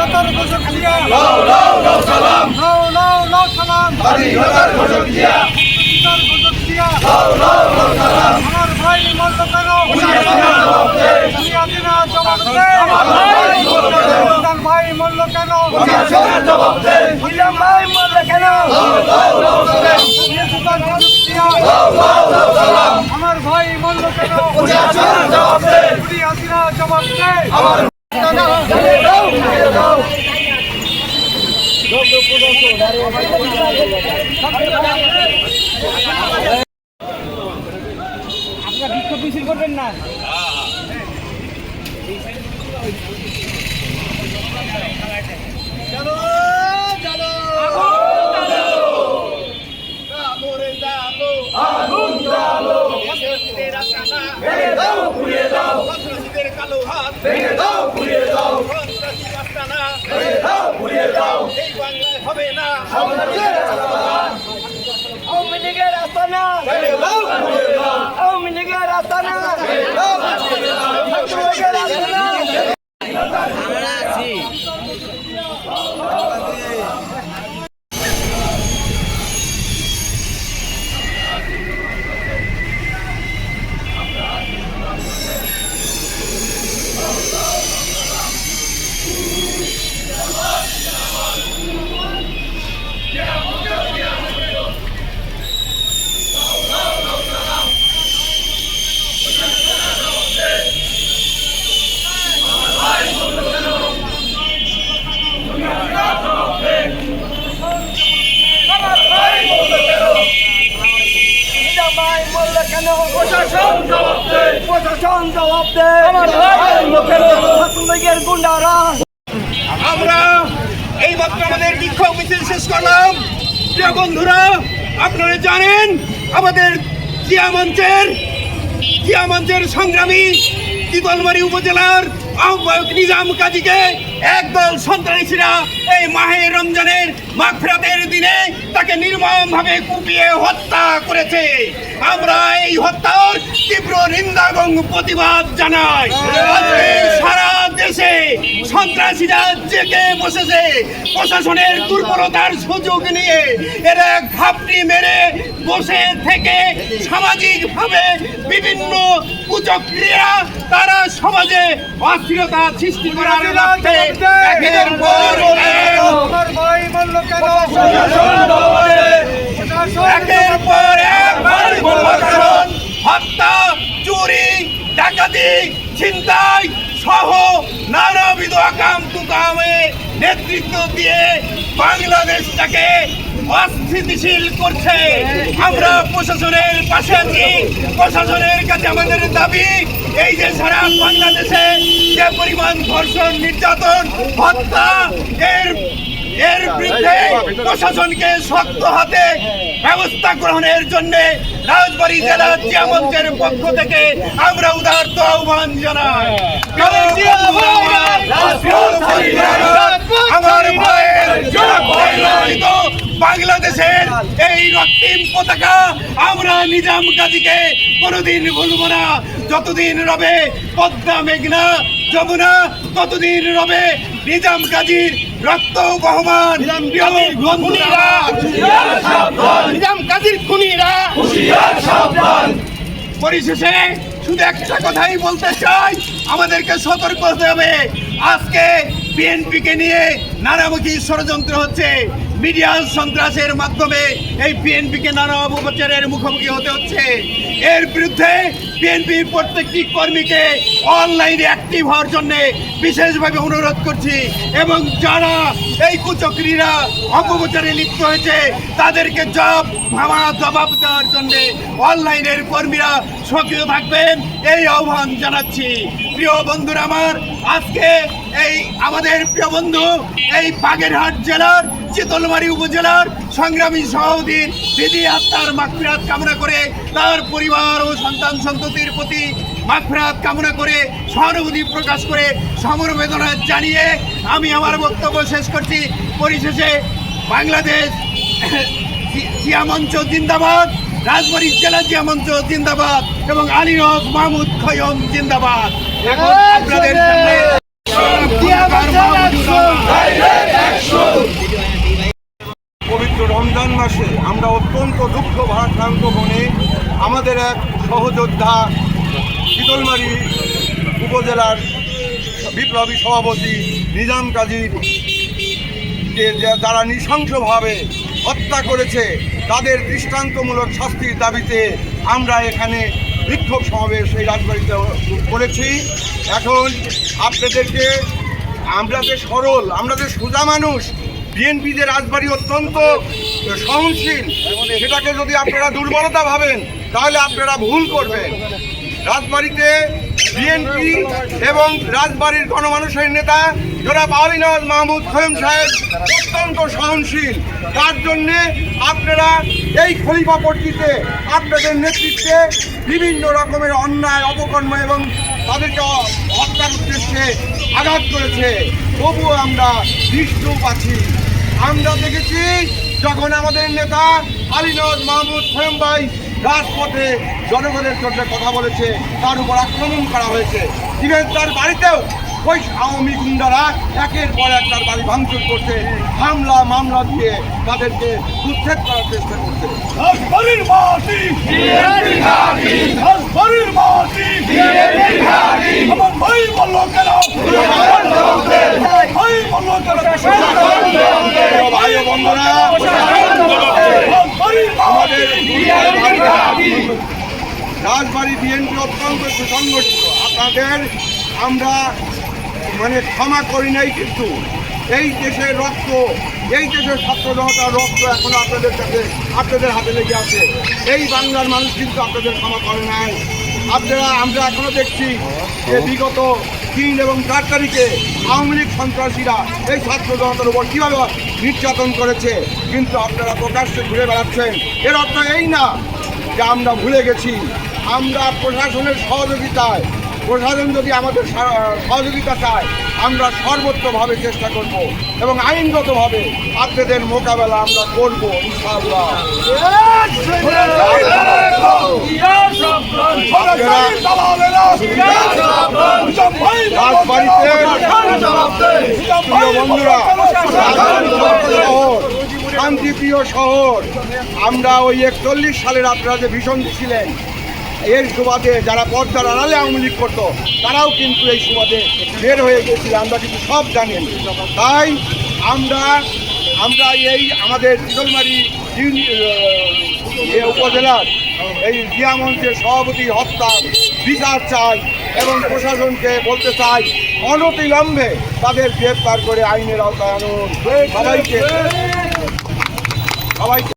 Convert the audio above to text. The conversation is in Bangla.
স্বাধীনতার ঘোষক জিয়া। লাও লাও লাও সালাম। লাও লাও লাও সালাম। স্বাধীনতার ঘোষক জিয়া। স্বাধীনতার ঘোষক জিয়া। লাও লাও লাও সালাম। আমার ভাই জবাব দে আমার কেন হাসিনা জবাব দে ইলাম ভাই মরল কেন লাও লাও লাও সালাম স্বাধীনতার ঘোষক জিয়া লাও লাও লাও সালাম আমার ভাই মরল কেন হাসিনা জবাব দে তুমি হাসিনা জবাব দে আমার আপনারা বিক্ষোভ মিছিল করবেন না আগুন জ্বালো ভেঙে দাও পুড়িয়ে দাও কালো হাত ভেঙে দাও পুড়িয়ে দাও সন্ত্রাসী আস্তানা ভেঙে দাও পুড়িয়ে দাও। এই বাংলায় হবে না। আওয়ামী লীগের আস্তানা। ভেঙে দাও পুড়িয়ে দাও আওয়ামী লীগের আস্তানা। ভেঙে দাও বলল কেন প্রশাসন জবাব দে। প্রশাসন জবাব দে। আমার গুন্ডারা এই মাত্র আমাদের বিক্ষোভ মিছিল শেষ করলাম। প্রিয় বন্ধুরা আপনারা জানেন আমাদের জিয়া মঞ্চের জিয়া মঞ্চের সংগ্রামী তিতলমারি উপজেলার আহ্বায়ক নিজাম কাজীকে একদল সন্ত্রাসীরা এই মাহে রমজানের মাগফিরাতের দিনে তাকে নির্মমভাবে কুপিয়ে হত্যা করেছে। আমরা এই হত্যার তীব্র নিন্দা এবং প্রতিবাদ জানাই। সারা দেশে সন্ত্রাসীরা জেগে বসেছে। প্রশাসনের দুর্বলতার সুযোগ নিয়ে এরা ঘাপটি মেরে বসে থেকে সামাজিকভাবে বিভিন্ন কুচক্রিয়া তারা সমাজে অস্থিরতা সৃষ্টি করার লক্ষ্যে হত্যা, চুরি, ডাকাতি, ছিনতাই সহ নানাবিধ আকাম কুকামে নেতৃত্ব দিয়ে বাংলাদেশটাকে অস্থিতিশীল করছে। আমরা প্রশাসনের পাশে আছি। প্রশাসনের কাছে আমাদের দাবি এই যে সারা বাংলাদেশে যে পরিমাণ ধর্ষণ নির্যাতন হত্যা এর এর বিরুদ্ধে প্রশাসনকে শক্ত হাতে ব্যবস্থা গ্রহণের জন্য রাজবাড়ী জেলা জিয়ামঞ্চের পক্ষ থেকে আমরা উদাহরণ আহ্বান জানাই। আমার ভাইয়ের এই রক্তিম পতাকা আমরা নিজাম গাজীকে কোনোদিন ভুলব না। যতদিন রবে পদ্মা মেঘনা যমুনা ততদিন রবে নিজাম গাজীর রক্ত বহমান নিজাম গাজীর খুনিরা পরিশেষে শুধু একটা কথাই বলতে চাই আমাদেরকে সতর্ক হতে হবে। আজকে বিএনপিকে নিয়ে নানামুখী ষড়যন্ত্র হচ্ছে। মিডিয়া সন্ত্রাসের মাধ্যমে এই বিএনপিকে নানা অপপ্রচারের মুখোমুখি হতে হচ্ছে। এর বিরুদ্ধে বিএনপির প্রত্যেকটি কর্মীকে অনলাইনে অ্যাক্টিভ হওয়ার জন্য বিশেষভাবে অনুরোধ করছি এবং যারা এই কুচক্রীরা অপপ্রচারে লিপ্ত হয়েছে, তাদেরকে জব ভাবা জবাব দেওয়ার জন্য অনলাইনের কর্মীরা সক্রিয় থাকবেন এই আহ্বান জানাচ্ছি। প্রিয় বন্ধুরা আমার, আজকে এই আমাদের প্রিয় বন্ধু এই বাগেরহাট জেলার, চিতলমারি উপজেলার সংগ্রামী সহদিন দিদি আত্মার মাগফিরাত কামনা করে, তার পরিবার ও সন্তান সন্ততির প্রতি মাগফিরাত কামনা করে সহানুভূতি প্রকাশ করে সমরবেদনা জানিয়ে আমি আমার বক্তব্য শেষ করছি। পরিশেষে বাংলাদেশ জিয়া মঞ্চ জিন্দাবাদ, রাজবাড়ী জেলা জিয়া মঞ্চ জিন্দাবাদ এবং আলীরক মাহমুদ খয়ম জিন্দাবাদ। এখন আপনাদের সামনে পবিত্র রমজান মাসে আমরা অত্যন্ত দুঃখ ভারাক্রান্ত মনে আমাদের এক সহযোদ্ধা শীতলমারি উপজেলার বিপ্লবী সভাপতি নিজাম কাজীর যারা নৃশংসভাবে হত্যা করেছে, তাদের দৃষ্টান্তমূলক শাস্তির দাবিতে আমরা এখানে বিক্ষোভ সমাবেশ এই রাজবাড়িতে করেছি। এখন আপনাদেরকে, আমরা যে সরল, আমরা যে সোজা মানুষ বিএনপি যে রাজবাড়ি অত্যন্ত সহনশীল, সেটাকে যদি আপনারা দুর্বলতা ভাবেন, তাহলে আপনারা ভুল করবেন। রাজবাড়িতে বিএনপি এবং রাজবাড়ির গণমানুষের নেতা জনাব আলী নওয়াজ মাহমুদ খোয়েম সাহেব অত্যন্ত সহনশীল। তার জন্যে আপনারা এই খলিফাপট্টিতে আপনাদের নেতৃত্বে বিভিন্ন রকমের অন্যায়, অপকর্ম এবং তাদেরকে হত্যার উদ্দেশ্যে আঘাত করেছে। তবুও আমরা নিশ্চুপ পাচ্ছি আমরা দেখেছি যখন আমাদের নেতা আলী নওয়াজ মাহমুদ খোয়েম ভাই রাজপথে জনগণের জন্য কথা বলেছে, তার উপর আক্রমণ করা হয়েছে। ইভেন তার বাড়িতেও ওই আওয়ামী গুন্ডারা একের পর এক তার বাড়ি ভাঙচুর করছে হামলা মামলা দিয়ে তাদেরকে উচ্ছেদ করার চেষ্টা করছে। রাজবাড়ির মাটি রাজবাড়ির মাটি আমার ভাই বলল কেন? ভাই বলল কেন? ভাই বন্ধুরা আমাদের রাজবাড়ি বিএনপি অত্যন্ত সুসংগঠিত। আপনাদের আমরা মানে ক্ষমা করি নাই কিন্তু এই দেশের রক্ত, এই দেশের ছাত্র জনতার রক্ত এখন আপনাদের কাছে, আপনাদের হাতে লেগে আছে। এই বাংলার মানুষ কিন্তু আপনাদের ক্ষমা করে নাই। আপনারা, আমরা এখনও দেখছি যে বিগত তিন এবং চার তারিখে আওয়ামী লীগ সন্ত্রাসীরা এই ছাত্র জনতার উপর কীভাবে নির্যাতন করেছে, কিন্তু আপনারা প্রকাশ্যে ঘুরে বেড়াচ্ছেন। এর অর্থ এই না যে আমরা ভুলে গেছি। আমরা প্রশাসনের সহযোগিতায় প্রশাসন যদি আমাদের সহযোগিতা চায় আমরা সর্বোচ্চভাবে চেষ্টা করব এবং আইনগতভাবে আত্মীয়দের মোকাবেলা আমরা করব ইনশাআল্লাহ। শান্তিপ্রিয় শহর আমরা ওই একচল্লিশ সালের আপনারা যে ভীষণ ছিলেন এর সুবাদে যারা পর্দার আড়ালে আওয়ামী লীগ করতো, তারাও কিন্তু এই সুবাদে বের হয়ে গেছিল। আমরা কিন্তু সব জানেন। তাই আমরা আমরা এই আমাদের চিতলমারি উপজেলার এই জিয়া মঞ্চের সভাপতি হত্যা, বিচার চাই এবং প্রশাসনকে বলতে চাই, অনতিলম্বে তাদের গ্রেফতার করে আইনের আওতায় আনুন। সবাইকে